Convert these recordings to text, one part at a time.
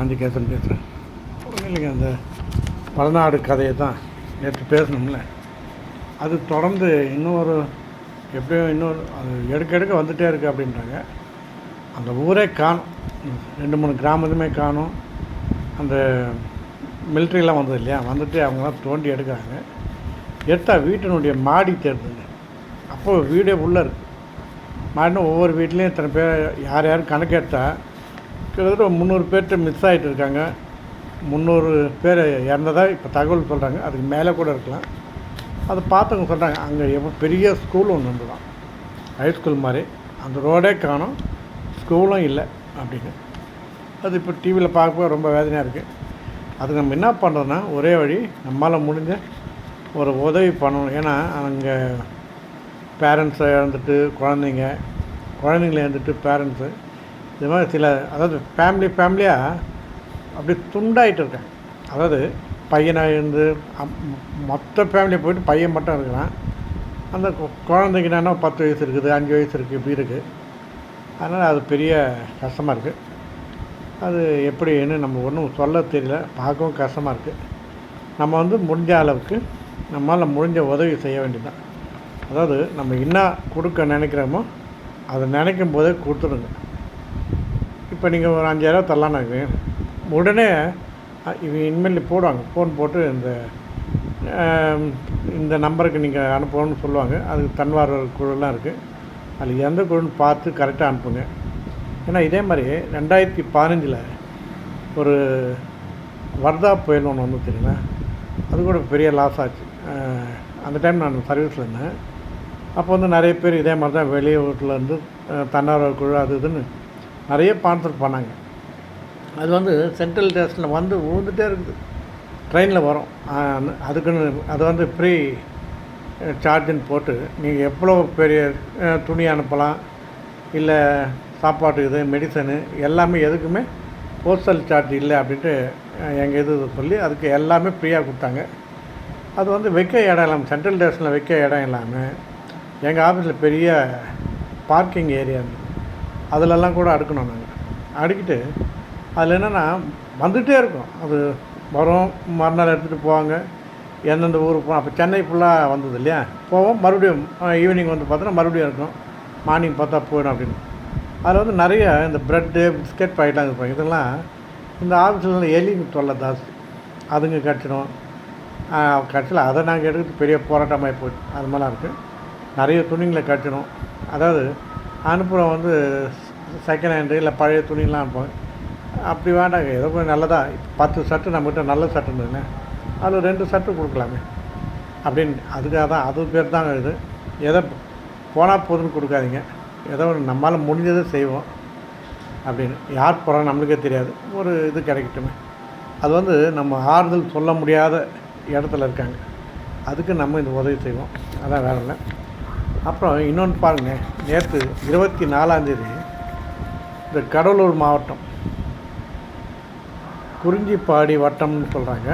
காந்திகேசன் பேசுகிறேன் இல்லைங்க அந்த பலநாடு கதையை தான் நேற்று பேசணும்ல. அது தொடர்ந்து இன்னொரு எப்படியும் இன்னொரு அது எடுக்க எடுக்க வந்துகிட்டே இருக்குது அப்படின்றாங்க. அந்த ஊரே காணும். ரெண்டு மூணு கிராமத்துமே காணும். அந்த மிலிட்ரிலாம் வந்தது இல்லையா? வந்துட்டு அவங்களாம் தோண்டி எடுக்கிறாங்க. எடுத்தால் வீட்டினுடைய மாடி தேர்துங்க அப்போது வீடே உள்ளே இருக்குது மாடினா ஒவ்வொரு வீட்லேயும் இத்தனை பேர் யார் யார் கணக்கு எடுத்தால் கிட்டத்தட்ட முந்நூறு பேர்கிட்ட மிஸ் ஆகிட்டு இருக்காங்க முந்நூறு பேர் இறந்ததாக இப்போ தகவல் சொல்கிறாங்க அதுக்கு மேலே கூட இருக்கலாம். அதை பார்த்தவங்க சொல்கிறாங்க அங்கே எவ்வளோ பெரிய ஸ்கூல் ஒன்று உண்டு தான் ஹைஸ்கூல் மாதிரி. அந்த ரோடே காணும். ஸ்கூலும் இல்லை அப்படின்னு. அது இப்போ டிவியில் பார்க்க ரொம்ப வேதனையாக இருக்குது அதுக்கு நம்ம என்ன பண்ணுறோன்னா ஒரே வழி நம்மளால் முடிஞ்ச ஒரு உதவி பண்ணணும். ஏன்னா அங்கே பேரண்ட்ஸை இழந்துட்டு குழந்தைங்க குழந்தைங்கள இழந்துட்டு பேரண்ட்ஸு இது மாதிரி சில அதாவது ஃபேமிலி ஃபேமிலியாக அப்படி துண்டாயிட்டு இருக்கேன். அதாவது பையனாக இருந்து மொத்த ஃபேமிலியை போயிட்டு பையன் மட்டும் இருக்கிறான். அந்த குழந்தைக்கு என்னன்னா பத்து வயசு இருக்குது அஞ்சு வயசு இருக்குது இப்படி இருக்குது அதனால் அது பெரிய கஷ்டமாக இருக்குது அது எப்படின்னு நம்ம ஒன்றும் சொல்ல தெரியல. பார்க்கவும் கஷ்டமாக இருக்குது நம்ம வந்து முடிஞ்ச அளவுக்கு நம்மளால் முடிஞ்ச உதவி செய்ய வேண்டியதுதான். அதாவது நம்ம என்ன கொடுக்க நினைக்கிறோமோ அதை நினைக்கும் போதே கொடுத்துடுங்க. இப்போ நீங்கள் ஒரு அஞ்சாயிரம் தரலான்னு உடனே இவங்க இனிமேல் போடுவாங்க. ஃபோன் போட்டு இந்த இந்த நம்பருக்கு நீங்கள் அனுப்பணும்னு சொல்லுவாங்க. அதுக்கு தன்வார்வர் குழுலாம் இருக்குது அதில் எந்த குழுன்னு பார்த்து கரெக்டாக அனுப்புங்க. ஏன்னா இதே மாதிரி ரெண்டாயிரத்தி பதினஞ்சில் ஒரு வர்தா புயல் ஒன்று வந்து தெரியுங்களா அது கூட பெரிய லாஸ் ஆச்சு. அந்த டைம் நான் சர்வீஸில் இருந்தேன். அப்போ வந்து நிறைய பேர் இதே மாதிரி தான் வெளியூர்லேருந்து தன்னார்வ குழு அது இதுன்னு நிறைய ஸ்பான்சர் பண்ணாங்க. அது வந்து சென்ட்ரல் ஸ்டேஷனில் வந்து விழுந்துட்டே இருக்குது. ட்ரெயினில் வரும். அதுக்குன்னு அது வந்து ஃப்ரீ சார்ஜுன்னு போட்டு நீங்கள் எவ்வளோ பெரிய துணி அனுப்பலாம் இல்லை சாப்பாட்டு இது மெடிசனு எல்லாமே எதுக்குமே போஸ்டல் சார்ஜ் இல்லை அப்படின்ட்டு எங்கள் இது சொல்லி அதுக்கு எல்லாமே ஃப்ரீயாக கொடுத்தாங்க. அது வந்து வைக்க இடம் இல்லாமல் சென்ட்ரல் ஸ்டேஷனில் வைக்க இடம் இல்லாமல் எங்கள் ஆஃபீஸில் பெரிய பார்க்கிங் ஏரியா இருந்தது. அதிலெல்லாம் கூட அடுக்கணும் நாங்கள் அடுக்கிட்டு அதில் என்னென்னா வந்துகிட்டே இருக்கும். அது வரும் மறுநாள் எடுத்துகிட்டு போவாங்க. எந்தெந்த ஊருக்கு போகணும் அப்போ சென்னை ஃபுல்லாக வந்தது இல்லையா? போவோம். மறுபடியும் ஈவினிங் வந்து பார்த்தோன்னா மறுபடியும் இருக்கும் மார்னிங் பார்த்தா போயிடும் அப்படின்னு. அதில் வந்து நிறைய இந்த ப்ரெட்டு பிஸ்கட் பாக்கெட்லாம் இருப்பாங்க இதெல்லாம் இந்த ஆஃபீஸில் எலி தொல்லை ஜாஸ்தி. அதுங்க கடிச்சிடும் கட்சியில் அதை நாங்கள் எடுக்கிறது பெரிய போராட்டமாக போயிட்டு அது மாதிரிலாம் இருக்குது நிறைய துணிங்களை கட்டணும் அதாவது அனுப்புகிறோம் வந்து செகண்ட் ஹேண்டு இல்லை பழைய துணிலாம் அனுப்புவாங்க அப்படி வேண்டாங்க ஏதோ கொஞ்சம் நல்லதாக பத்து சட்டு நம்மகிட்ட நல்ல சட்டு இருந்ததுங்க அதில் ரெண்டு சட்டு கொடுக்கலாமே. அப்படின்னு அதுக்காக தான் அது பேர் தாங்க இது. எதை போனால் போதுன்னு கொடுக்காதீங்க. ஏதோ ஒன்று நம்மளால் முடிஞ்சதை செய்வோம். அப்படின்னு. யார் போகிறோம் நம்மளுக்கே தெரியாது. ஒரு இது கிடைக்கட்டுமே. அது வந்து நம்ம ஆறுதல் சொல்ல முடியாத இடத்துல இருக்காங்க. அதுக்கு நம்ம இந்த உதவி செய்வோம். அதான் வேறு இல்லை அப்புறம் இன்னொன்று பாருங்க நேற்று இருபத்தி நாலாந்தேதி இந்த கடலூர் மாவட்டம் குறிஞ்சிப்பாடி வட்டம்னு சொல்கிறாங்க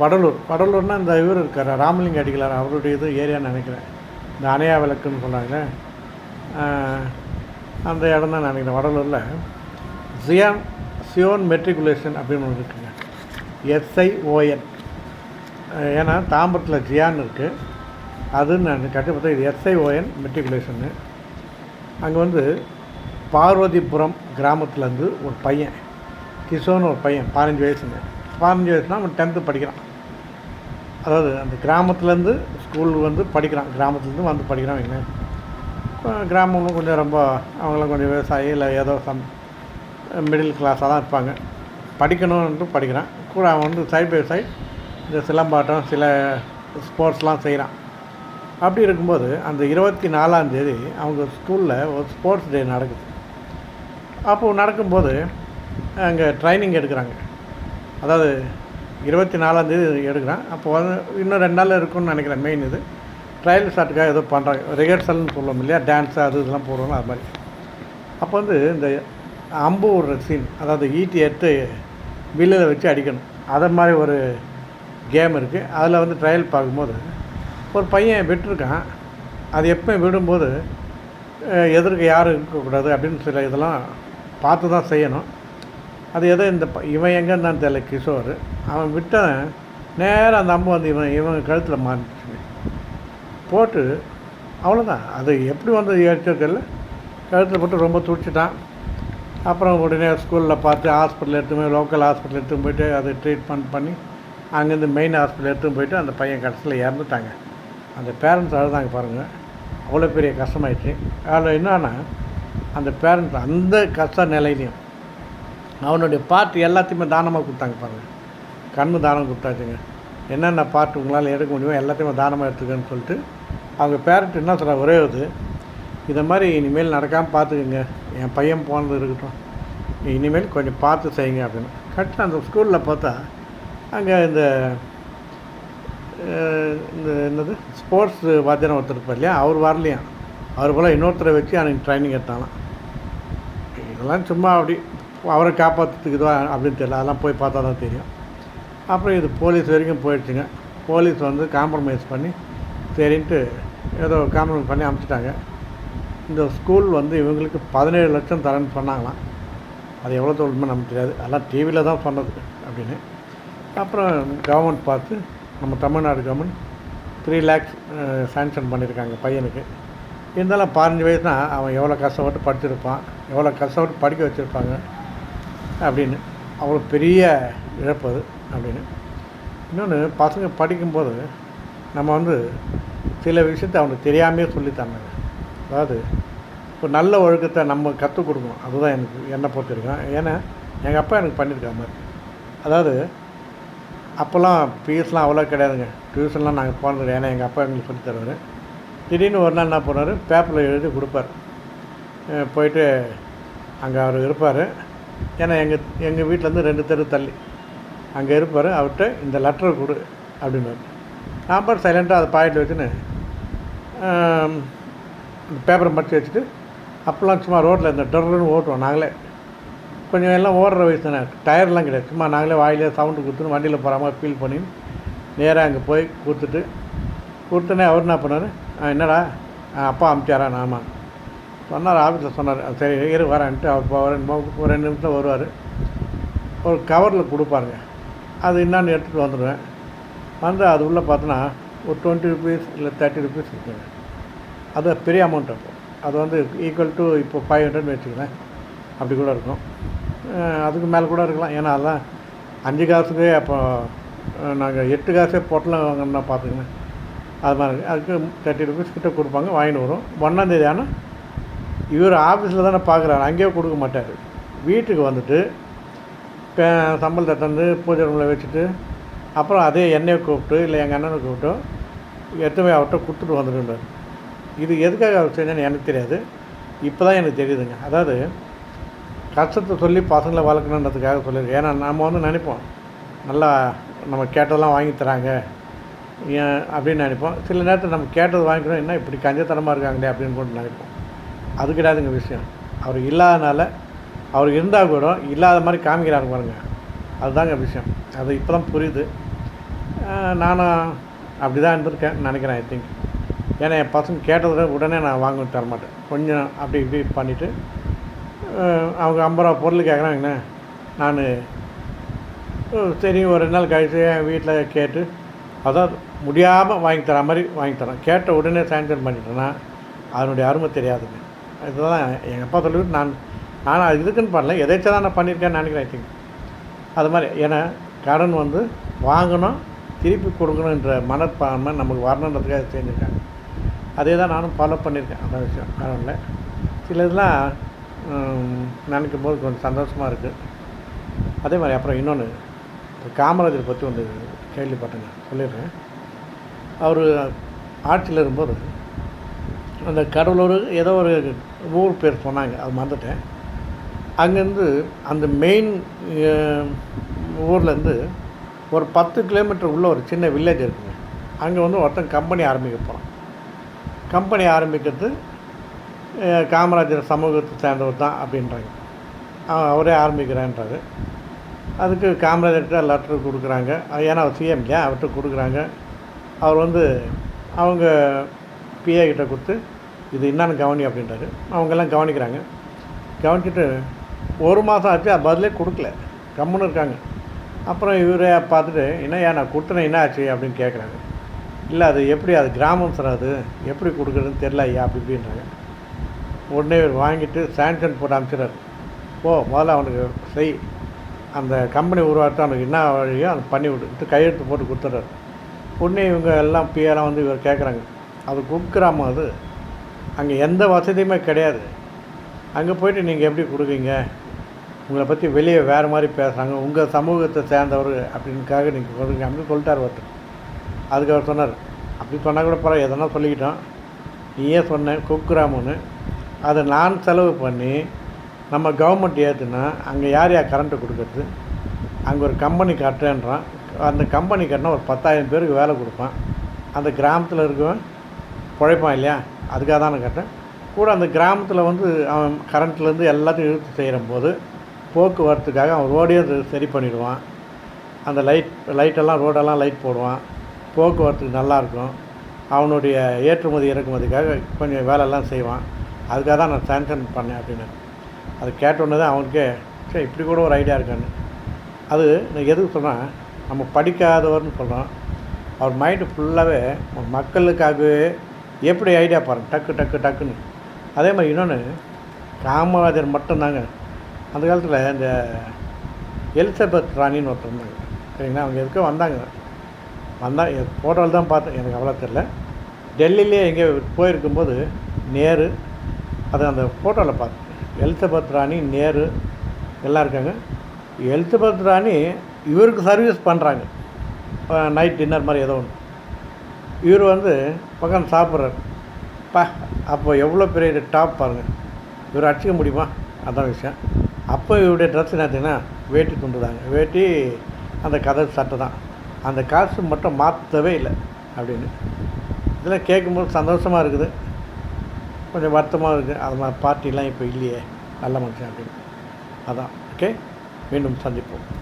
வடலூர் வடலூர்னால் இந்த இவர் இருக்கார் ராமலிங்க அடிகளார் அவருடைய இது ஏரியான்னு நினைக்கிறேன். இந்த அணையா விளக்குன்னு சொல்கிறாங்க அந்த இடம் தான் நினைக்கிறேன் வடலூரில். ஜியான் சியோன் மெட்ரிகுலேஷன் அப்படின்னு ஒன்று இருக்குங்க. எஸ்ஐஓஎன் ஏன்னா தாம்பரத்தில் ஜியான் இருக்குது அதுன்னு நான் கட்டி பார்த்தா இது எஸ்ஐஓஎன் மெட்ரிகுலேஷன்னு அங்கே வந்து பார்வதிபுரம் கிராமத்துலேருந்து ஒரு பையன் கிஷோன்னு ஒரு பையன் பதினஞ்சு வயசுங்க. பதினஞ்சு வயசுனா அவன் டென்த்து படிக்கிறான். அதாவது அந்த கிராமத்துலேருந்து ஸ்கூல் வந்து படிக்கிறான். கிராமத்துலேருந்து வந்து படிக்கிறான் வைங்களேன் அஹ் கிராமம்னு கொஞ்சம் ரொம்ப அவங்களாம் கொஞ்சம் விவசாயி இல்லை ஏதோ சம் மிடில் கிளாஸாக தான் இருப்பாங்க. படிக்கணும்னு படிக்கிறான். கூட அவன் வந்து சைட் பை சைட் இந்த சிலம்பாட்டம் சில ஸ்போர்ட்ஸ்லாம் செய்கிறான் அப்படி இருக்கும்போது அந்த இருபத்தி நாலாந்தேதி அவங்க ஸ்கூலில் ஒரு ஸ்போர்ட்ஸ் டே நடக்குது. அப்போது நடக்கும்போது அங்கே ட்ரைனிங் எடுக்கிறாங்க. அதாவது இருபத்தி நாலாந்தேதி எடுக்கிறான். அப்போ வந்து இன்னும் ரெண்டு நாள் இருக்கும்னு நினைக்கிறேன் மெயின் இது. ட்ரையல் ஷாட்டுக்காக ஏதோ பண்ணுறாங்க ரிஹர்சல்னு சொல்லுவோம் இல்லையா? டான்ஸு அது இதெல்லாம் போடுவோம் அது மாதிரி. அப்போ வந்து இந்த அம்பு விடுற சீன் அதாவது ஈட்டி எடுத்து வில்லில் வச்சு அடிக்கணும். அதை மாதிரி ஒரு கேம் இருக்குது அதில் வந்து ட்ரையல் பார்க்கும்போது ஒரு பையன் விட்டுருக்கான். அது எப்போ விடும்போது எதிர்க்க யாரும் இருக்கக்கூடாது அப்படின்னு சில இதெல்லாம் பார்த்து தான் செய்யணும். அது எதோ இந்த ப இவன் எங்கன்னு தான் தெரியல கிஷோர். அவன் விட்டவன் நேராக அந்த அம்பு வந்து இவன் இவன் கழுத்தில் மாறிச்சு போட்டு அவ்வளோதான் அது எப்படி வந்து தெரியல. கழுத்தில் போட்டு ரொம்ப துடிச்சிட்டான். அப்புறம் உடனே ஸ்கூலில் பார்த்து ஹாஸ்பிட்டல் எடுத்துமே போய் லோக்கல் ஹாஸ்பிட்டல் எடுத்துன்னு போயிட்டு அதை ட்ரீட்மெண்ட் பண்ணி அங்கேருந்து மெயின் ஹாஸ்பிட்டல் எடுத்துன்னு போயிட்டு அந்த பையன் கடைசியில் இறந்துட்டாங்க. அந்த பேரண்ட்ஸ் அழுதாங்க பாருங்கள் அவ்வளோ பெரிய கஷ்டமாயிடுச்சு. அதில் என்னன்னா அந்த பேரண்ட்ஸ் அந்த கஷ்ட நிலையிலையும் அவனுடைய பாட்டு எல்லாத்தையுமே தானமாக கொடுத்தாங்க பாருங்கள் கண்ணு தானம் கொடுத்தாச்சுங்க. என்னென்ன பாட்டு உங்களால் எடுக்க முடியுமோ எல்லாத்தையுமே தானமாக எடுத்துக்கன்னு சொல்லிட்டு அவங்க பேரண்ட் என்ன சொல்கிற ஒரே இது இதை மாதிரி இனிமேல் நடக்காமல் பார்த்துக்குங்க. என் பையன் போனது இருக்கட்டும். இனிமேல் கொஞ்சம் பார்த்து செய்யுங்க அப்படின்னு. கரெக்டாக அந்த ஸ்கூலில் பார்த்தா அங்கே இந்த இந்த என்னது? ஸ்போர்ட்ஸ் வாத்தியாரம் ஒருத்தர் இருப்பார் இல்லையா? அவர் வரலையாம் அவர் போல் இன்னொருத்தரை வச்சு எனக்கு ட்ரைனிங் எடுத்தாலாம் இதெல்லாம் சும்மா அப்படி அவரை காப்பாற்றுறதுக்கு அப்படின்னு தெரியல. அதெல்லாம் போய் பார்த்தா தான் தெரியும். அப்புறம் இது போலீஸ் வரைக்கும் போயிடுச்சுங்க. போலீஸ் வந்து காம்ப்ரமைஸ் பண்ணி சரின்ட்டு ஏதோ காம்ப்ரமைஸ் பண்ணி அமுச்சிட்டாங்க. இந்த ஸ்கூல் வந்து இவங்களுக்கு பதினேழு லட்சம் தரேன்னு சொன்னாங்களாம். அது எவ்வளோ உண்மை நமக்கு தெரியாது. அதெல்லாம் டிவியில் தான் சொன்னது அப்படின்னு. அப்புறம் கவர்மெண்ட் பார்த்து நம்ம Tamil Nadu government three lakhs sanction பண்ணியிருக்காங்க பையனுக்கு. இருந்தாலும் பதினஞ்சு வயசுனா அவன் எவ்வளோ கஷ்டப்பட்டு படிச்சிருப்பான் எவ்வளோ கஷ்டப்பட்டு படிக்க வச்சுருப்பாங்க அப்படின்னு. அவ்வளோ பெரிய இழப்பு அது அப்படின்னு. இன்னொன்று பசங்க படிக்கும்போது நம்ம வந்து சில விஷயத்தை அவனுக்கு தெரியாமையே சொல்லித்தாங்க அதாவது இப்போ நல்ல ஒழுக்கத்தை நம்ம கற்றுக் கொடுக்கணும். அதுதான் எனக்கு என்னை பொறுத்திருக்கேன் ஏன்னா எங்கள் அப்பா எனக்கு பண்ணியிருக்காரு. மாதிரி அதாவது அப்போல்லாம் ஃபீஸ்லாம் அவ்வளோ கிடையாதுங்க. டியூஷன்லாம் நாங்கள் போனது ஏன்னா எங்கள் அப்பா எங்களுக்கு சொல்லி தருவார். திடீர்னு ஒரு நாள் என்ன பண்ணார்? பேப்பரில் எழுதி கொடுப்பார். போயிட்டு அங்கே அவர் இருப்பார். ஏன்னா எங்கள் எங்கள் வீட்டிலேருந்து ரெண்டு தெரு தள்ளி. அங்கே இருப்பார். அவர்கிட்ட இந்த லெட்டர் கொடு அப்படின்னு நான் பாட்டு சைலண்ட்டாக அதை பாயிட்டு வச்சுன்னு இந்த பேப்பரை மடித்து வச்சுட்டு அப்போல்லாம் சும்மா ரோட்டில் இந்த டொர்னு ஓட்டுவோம் நாங்களே. கொஞ்சம் எல்லாம் ஓடுற வயசு தானே. டயர்லாம் கிடையாது. சும்மா நாங்களே வாயிலே சவுண்டு கொடுத்துன்னு வண்டியில் போகிற மாதிரி ஃபீல் பண்ணி நேராக அங்கே போய் கொடுத்துட்டு கொடுத்தோன்னே அவர் என்ன பண்ணார்? என்னடா? அப்பா அமிச்சாரா? ஆமாம் சொன்னார் ஆஃபீஸில் சொன்னார். சரி இரு வரேன்ட்டு அவர் இப்போ ரெண்டு ஒரு ரெண்டு நிமிஷம் வருவார். ஒரு கவரில் கொடுப்பாருங்க. அது என்னான்னு எடுத்துகிட்டு வந்துடுவேன் வந்து அது உள்ளே பார்த்தோன்னா ஒரு டுவெண்ட்டி ருபீஸ் இல்லை தேர்ட்டி ருபீஸ் இருக்குங்க. அது பெரிய அமௌண்ட் அப்போ. அது வந்து ஈக்குவல் டு இப்போ ஃபைவ் ஹண்ட்ரட்னு வச்சுக்கிறேன் அப்படி கூட இருக்கும். அதுக்கு மேலே கூட இருக்கலாம். ஏன்னா அதெல்லாம் அஞ்சு காசுக்கே அப்போ நாங்கள் எட்டு காசே பொட்டலம் வாங்கினா பார்த்துக்கங்க. அது மாதிரி அதுக்கு தேர்ட்டி ருபீஸ் கிட்டே கொடுப்பாங்க வாங்கிட்டு வரும் ஒன்றாந்தேதி ஆனால் இவர் ஆஃபீஸில் தானே பார்க்குறாரு. அங்கேயே கொடுக்க மாட்டார். வீட்டுக்கு வந்துட்டு இப்போ சம்பளத்தை தந்து பூஜை ரூமில் வச்சுட்டு அப்புறம் அதே என்னையை கூப்பிட்டு இல்லை எங்கள் அண்ணனை கூப்பிட்டு எத்தனை அவர்கிட்ட கொடுத்துட்டு வந்துடுறாரு இது எதுக்காக அவர் செஞ்சேன்னு எனக்கு தெரியாது. இப்போ தான் எனக்கு தெரியுதுங்க. அதாவது கஷ்டத்தை சொல்லி பசங்களை வளர்க்கணுன்றதுக்காக சொல்லியிருக்கேன். ஏன்னா நம்ம வந்து நினைப்போம் நல்லா நம்ம கேட்டதெல்லாம் வாங்கி தராங்க. ஏன் அப்படின்னு நினைப்போம். சில நேரத்தில் நம்ம கேட்டது வாங்கிக்கணும் என்ன இப்படி கஞ்சத்தனமாக இருக்காங்களே அப்படின்னு கூட நினைப்போம். அது கிடையாதுங்க விஷயம். அவர் இல்லாதனால அவர் இருந்தால் கூட இல்லாத மாதிரி காமிக்கிறாரு பாருங்க. அதுதாங்க விஷயம். அது இப்போ தான் புரியுது நானும் அப்படி தான் இருந்திருக்கேன் நினைக்கிறேன் ஐ திங்க் ஏன்னா என் பசங்க கேட்டதை உடனே நான் வாங்க தரமாட்டேன். கொஞ்சம் அப்படி இப்படி பண்ணிவிட்டு அவங்க ஐம்பது ரூபா பொருள் கேட்குறாங்கண்ணே நான் சரி ஒரு ரெண்டு நாள் கழிச்சு என் வீட்டில் கேட்டு அதாவது முடியாமல் வாங்கி தர மாதிரி வாங்கி தரேன் கேட்ட உடனே சாங்ஷன் பண்ணிட்டேன்னா அதனுடைய அருமை தெரியாதுங்க. இதுதான் எங்கள் அப்பா சொல்லிவிட்டு நான் நான் அது இதுக்குன்னு பண்ணல எதாச்சும் தான் நான் பண்ணியிருக்கேன்னு நினைக்கிறேன் ஐ திங்க் அது மாதிரி ஏன்னா கடன் வந்து வாங்கணும் திருப்பி கொடுக்கணுன்ற மனப்பான்மை நமக்கு வரணுன்றதுக்காக செஞ்சுருக்காங்க. அதே தான் நானும் ஃபாலோ பண்ணியிருக்கேன் அந்த விஷயம். கடனில் இல்லை சில இதெல்லாம் நினைக்கும் போது கொஞ்சம் சந்தோஷமாக இருக்குது அதே மாதிரி அப்புறம் இன்னொன்று காமராஜர் பற்றி ஒன்று கேள்விப்பட்டேங்க சொல்லிடுறேன். அவர் ஆட்சியில் இருக்கும்போது அந்த கடலூர் ஏதோ ஒரு ஊர் பேர் சொன்னாங்க அது மறந்துட்டேன். அங்கேருந்து அந்த மெயின் ஊர்லேருந்து ஒரு பத்து கிலோமீட்டர் உள்ள ஒரு சின்ன வில்லேஜ் இருக்குங்க. அங்கே வந்து ஒருத்தன் கம்பெனி ஆரம்பிக்க போகிறான் கம்பெனி ஆரம்பிக்கிறது காமராஜர் சமூகத்தை சேர்ந்தவர் தான் அப்படின்றாங்க. அவன் அவரே ஆரம்பிக்கிறான்றாரு அதுக்கு காமராஜர்கிட்ட லெட்டர் கொடுக்குறாங்க. ஏன்னா அவர் சிஎம் இல்லையா? அவர்கிட்ட கொடுக்குறாங்க. அவர் வந்து அவங்க பிஏ கிட்ட கொடுத்து இது என்னென்னு கவனி அப்படின்றாரு. அவங்கெல்லாம் கவனிக்கிறாங்க. கவனிச்சுட்டு ஒரு மாதம் ஆச்சு அது பதிலே கொடுக்கல. கம்முன்னு இருக்காங்க. அப்புறம் இவரே பார்த்துட்டு என்னய்யா நான் கொடுத்தனே என்ன ஆச்சு? அப்படின்னு கேட்குறாங்க இல்லை அது எப்படி அது கிராமம் சார் அது எப்படி கொடுக்குறதுன்னு தெரில ஐயா அப்படி இப்படின்றாங்க. உடனே இவர் வாங்கிட்டு சாங்ஷன் போட்டு அனுப்பிச்சிடாரு ஓ முதல்ல அவனுக்கு செய். அந்த கம்பெனி உருவாக்கிட்டு அவனுக்கு என்ன வழியோ அதை பண்ணி விட்டு கையெழுத்து போட்டு கொடுத்துட்றாரு. உடனே இவங்க எல்லாம் பிஆராக வந்து இவர் கேட்குறாங்க. அது குக்கிராமம் அது. அங்கே எந்த வசதியுமே கிடையாது. அங்கே போயிட்டு நீங்கள் எப்படி கொடுக்குறீங்க? உங்களை பற்றி வெளியே வேறு மாதிரி பேசுகிறாங்க. உங்கள் சமூகத்தை சேர்ந்தவர் அப்படின்னுக்காக நீங்கள் கொடுங்க அப்படின்னு சொல்லிட்டார் ஒருத்தர் அதுக்கு அவர் சொன்னார். அப்படி சொன்னால் கூட பரவாயில்ல. எதனா சொல்லிக்கிட்டோம். நீயே சொன்ன குக்கிராமம்னு. அதை நான் செலவு பண்ணி நம்ம கவர்மெண்ட் ஏற்றுனா அங்கே யார் யார் கரண்ட்டு கொடுக்குறது? அங்கே ஒரு கம்பெனி கட்டுறேன்றான். அந்த கம்பெனி கட்டினா ஒரு பத்தாயிரம் பேருக்கு வேலை கொடுப்பான். அந்த கிராமத்தில் இருக்கவன் பிழைப்பான் இல்லையா? அதுக்காக தானே கட்டேன் கூட அந்த கிராமத்தில் வந்து அவன் கரண்ட்லேருந்து எல்லாத்தையும் இழுத்து செய்கிற போது போக்குவரத்துக்காக அவன் ரோடையும் சரி- சரி பண்ணிடுவான். அந்த லைட் லைட்டெல்லாம் ரோடெல்லாம் லைட் போடுவான். போக்குவரத்துக்கு நல்லாயிருக்கும் அவனுடைய ஏற்றுமதி இறக்குமதிக்காக கொஞ்சம் வேலையெல்லாம் செய்வான். அதுக்காக தான் நான் சாங்ஷன் பண்ணேன் அப்படின்னு. அது கேட்டோன்னே தான் அவனுக்கே சரி இப்படி கூட ஒரு ஐடியா இருக்கான்னு. அது நான் எதுக்கு சொன்னால் நம்ம படிக்காதவர்னு சொல்கிறோம் அவர் மைண்டு ஃபுல்லாகவே மக்களுக்காகவே எப்படி ஐடியா பாருங்க டக்கு டக்கு டக்குன்னு. அதே மாதிரி இன்னொன்று காமராஜர் மட்டும்தாங்க. அந்த காலத்தில் இந்த எலிசபெத் ராணின்னு ஒருத்தர் இருந்தாங்க. சரிங்களா? அவங்க எதுக்கோ வந்தாங்க. வந்தால் ஃபோட்டோவில் தான் பார்த்தேன் எனக்கு அவ்வளோ தெரில டெல்லியிலே எங்கே போயிருக்கும்போது நேரு அது அந்த ஃபோட்டோவில் பார்த்து எலிசபெத் ராணி நேரு எல்லாம் இருக்காங்க. எலிசபெத் ராணி இவருக்கு சர்வீஸ் பண்ணுறாங்க நைட் டின்னர் மாதிரி ஏதோ ஒன்று இவர் வந்து பக்கம் சாப்பிட்றாரு. பா அப்போ எவ்வளோ பெரிய டாப் பாருங்கள் இவர் அடிச்சிக்க முடியுமா? அதான் விஷயம். அப்போ இவருடைய ட்ரெஸ் என்னச்சுன்னா வேட்டி துண்டு தாங்க வேட்டி அந்த கதை சட்டை தான். அந்த காசு மட்டும் மாற்றவே இல்லை அப்படின்னு. இதெல்லாம் கேட்கும்போது சந்தோஷமாக இருக்குது. கொஞ்சம் வருத்தமாக இருக்குது அது மாதிரி பார்ட்டிலாம் இப்போ இல்லையே. நல்ல மனுஷன் அப்படின்னு. அதான். ஓகே மீண்டும் சந்திப்போம்.